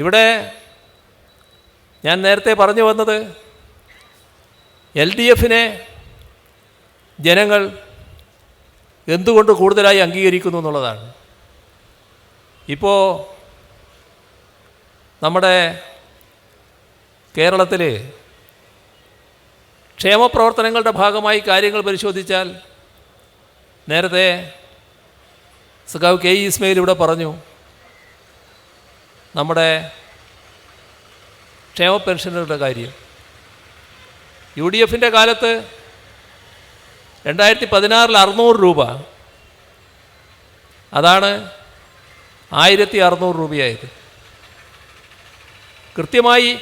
ഇവിടെ ഞാൻ നേരത്തെ പറഞ്ഞു വന്നത് എൽ ഡി എഫിനെ ജനങ്ങൾ എന്തുകൊണ്ട് കൂടുതലായി അംഗീകരിക്കുന്നു എന്നുള്ളതാണ്. ഇപ്പോൾ നമ്മുടെ കേരളത്തിൽ ക്ഷേമപ്രവർത്തനങ്ങളുടെ ഭാഗമായി കാര്യങ്ങൾ പരിശോധിച്ചാൽ നേരത്തെ സഖാവ് കെ ഇസ്മയിൽ ഇവിടെ പറഞ്ഞു നമ്മുടെ ക്ഷേമ പെൻഷനുകളുടെ കാര്യം. യു ഡി എഫിന്റെ കാലത്ത് രണ്ടായിരത്തി പതിനാറിൽ അറുന്നൂറ് രൂപ. അതാണ് ആയിരത്തി അറുന്നൂറ് രൂപയായത്. കൃത്യമായി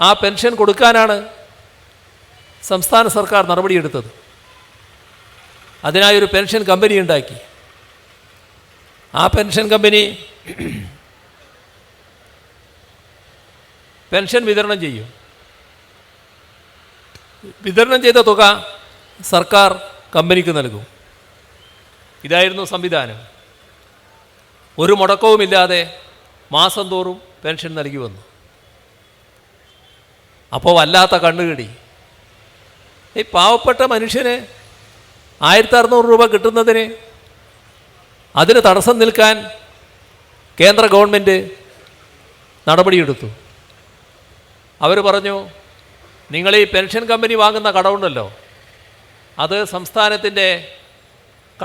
ആ പെൻഷൻ കൊടുക്കാനാണ് സംസ്ഥാന സർക്കാർ നടപടിയെടുത്തത്. അതിനായി ഒരു പെൻഷൻ കമ്പനി ഉണ്ടാക്കി. ആ പെൻഷൻ കമ്പനി പെൻഷൻ വിതരണം ചെയ്യും. വിതരണം ചെയ്ത തുക സർക്കാർ കമ്പനിക്ക് നൽകും. ഇതായിരുന്നു സംവിധാനം. ഒരു മുടക്കവുമില്ലാതെ മാസം തോറും പെൻഷൻ നൽകി വന്നു. അപ്പോൾ വല്ലാത്ത കണ്ണുകടി. ഈ പാവപ്പെട്ട മനുഷ്യന് ആയിരത്തി അറുന്നൂറ് രൂപ കിട്ടുന്നതിന് അതിന് തടസ്സം നിൽക്കാൻ കേന്ദ്ര ഗവൺമെന്റ് നടപടിയെടുത്തു. അവർ പറഞ്ഞു നിങ്ങൾ ഈ പെൻഷൻ കമ്പനി വാങ്ങുന്ന കടമുണ്ടല്ലോ അത് സംസ്ഥാനത്തിന്റെ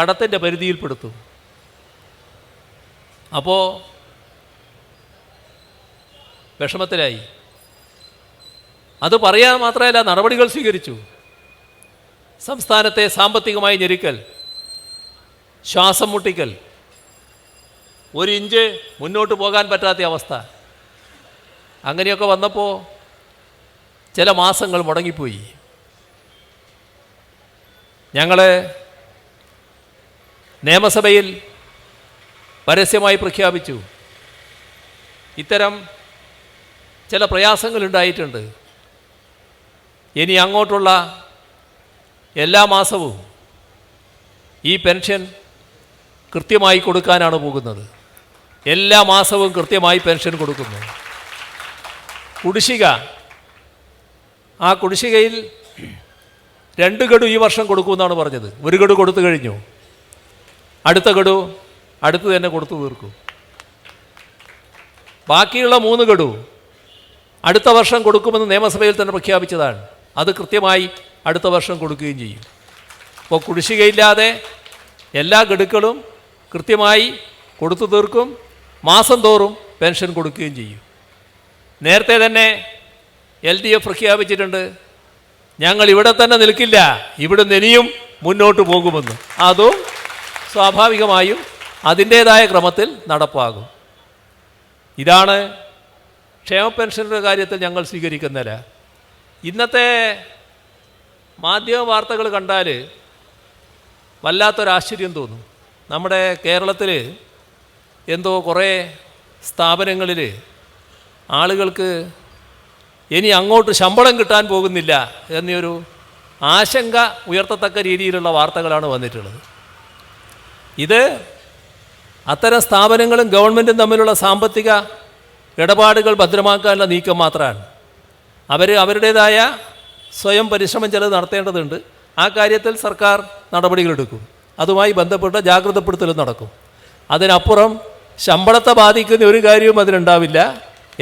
കടത്തിന്റെ പരിധിയിൽപ്പെടുത്തും. അപ്പോൾ വിഷമത്തിലായി. അത് പറയാൻ മാത്രമല്ല നടപടികൾ സ്വീകരിച്ചു. സംസ്ഥാനത്തെ സാമ്പത്തികമായി ഞെരുക്കൽ ശ്വാസം മുട്ടിക്കൽ ഒരു ഇഞ്ച് മുന്നോട്ട് പോകാൻ പറ്റാത്ത അവസ്ഥ. അങ്ങനെയൊക്കെ വന്നപ്പോൾ ചില മാസങ്ങൾ മുടങ്ങിപ്പോയി. ഞങ്ങൾ നിയമസഭയിൽ പരസ്യമായി പ്രഖ്യാപിച്ചു. ഇത്തരം ചില പ്രയാസങ്ങളുണ്ടായിട്ടുണ്ട് ഇനി അങ്ങോട്ടുള്ള എല്ലാ മാസവും ഈ പെൻഷൻ കൃത്യമായി കൊടുക്കാനാണ് പോകുന്നത്. എല്ലാ മാസവും കൃത്യമായി പെൻഷൻ കൊടുക്കുന്നു. കുടിശ്ശിക. ആ കുടിശ്ശികയിൽ രണ്ട് ഗഡു ഈ വർഷം കൊടുക്കുമെന്നാണ് പറഞ്ഞത്. ഒരു ഗഡു കൊടുത്തു കഴിഞ്ഞു. അടുത്ത ഗഡു അടുത്ത് തന്നെ കൊടുത്തു തീർക്കും. ബാക്കിയുള്ള മൂന്ന് ഗഡു അടുത്ത വർഷം കൊടുക്കുമെന്ന് നിയമസഭയിൽ തന്നെ പ്രഖ്യാപിച്ചതാണ്. അത് കൃത്യമായി അടുത്ത വർഷം കൊടുക്കുകയും ചെയ്യും. അപ്പോൾ കുടിശ്ശികയില്ലാതെ എല്ലാ ഗഡുക്കളും കൃത്യമായി കൊടുത്തു തീർക്കും. മാസം തോറും പെൻഷൻ കൊടുക്കുകയും ചെയ്യും. നേരത്തെ തന്നെ എൽ ഡി എഫ് പ്രഖ്യാപിച്ചിട്ടുണ്ട് ഞങ്ങൾ ഇവിടെ തന്നെ നിൽക്കില്ല ഇവിടുന്ന് ഇനിയും മുന്നോട്ട് പോകുമെന്ന്. അതും സ്വാഭാവികമായും അതിന്റേതായ ക്രമത്തിൽ നടപ്പാകും. ഇതാണ് ക്ഷേമ പെൻഷന്റെ കാര്യത്തിൽ ഞങ്ങൾ സ്വീകരിക്കുന്നില്ല ഇന്നത്തെ മാധ്യമ വാർത്തകൾ കണ്ടാൽ വല്ലാത്തൊരാശ്ചര്യം തോന്നും. നമ്മുടെ കേരളത്തിൽ എന്തോ കുറേ സ്ഥാപനങ്ങളിൽ ആളുകൾക്ക് ഇനി അങ്ങോട്ട് ശമ്പളം കിട്ടാൻ പോകുന്നില്ല എന്നൊരു ആശങ്ക ഉയർത്തത്തക്ക രീതിയിലുള്ള വാർത്തകളാണ് വന്നിട്ടുള്ളത്. ഇത് അത്തരം സ്ഥാപനങ്ങളും ഗവൺമെന്റും തമ്മിലുള്ള സാമ്പത്തിക ഇടപാടുകൾ ഭദ്രമാക്കാനുള്ള നീക്കം മാത്രമാണ്. അവർ അവരുടേതായ സ്വയം പരിശ്രമം ചിലത് നടത്തേണ്ടതുണ്ട്. ആ കാര്യത്തിൽ സർക്കാർ നടപടികളെടുക്കും. അതുമായി ബന്ധപ്പെട്ട ജാഗ്രതപ്പെടുത്തലും നടക്കും. അതിനപ്പുറം ശമ്പളത്തെ ബാധിക്കുന്ന ഒരു കാര്യവും അതിനുണ്ടാവില്ല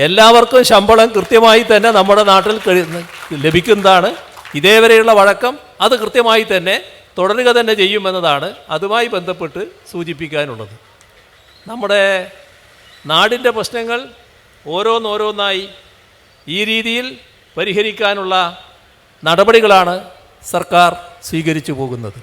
എല്ലാവർക്കും ശമ്പളം കൃത്യമായി തന്നെ നമ്മുടെ നാട്ടിൽ ലഭിക്കുന്നതാണ്. ഇതേവരെയുള്ള വഴക്കം അത് കൃത്യമായി തന്നെ തുടരുക തന്നെ ചെയ്യുമെന്നതാണ് അതുമായി ബന്ധപ്പെട്ട് സൂചിപ്പിക്കാനുള്ളത്. നമ്മുടെ നാടിന്റെ പ്രശ്നങ്ങൾ ഓരോന്നോരോന്നായി ഈ രീതിയിൽ പരിഹരിക്കാനുള്ള നടപടികളാണ് സർക്കാർ സ്വീകരിച്ചു പോകുന്നത്.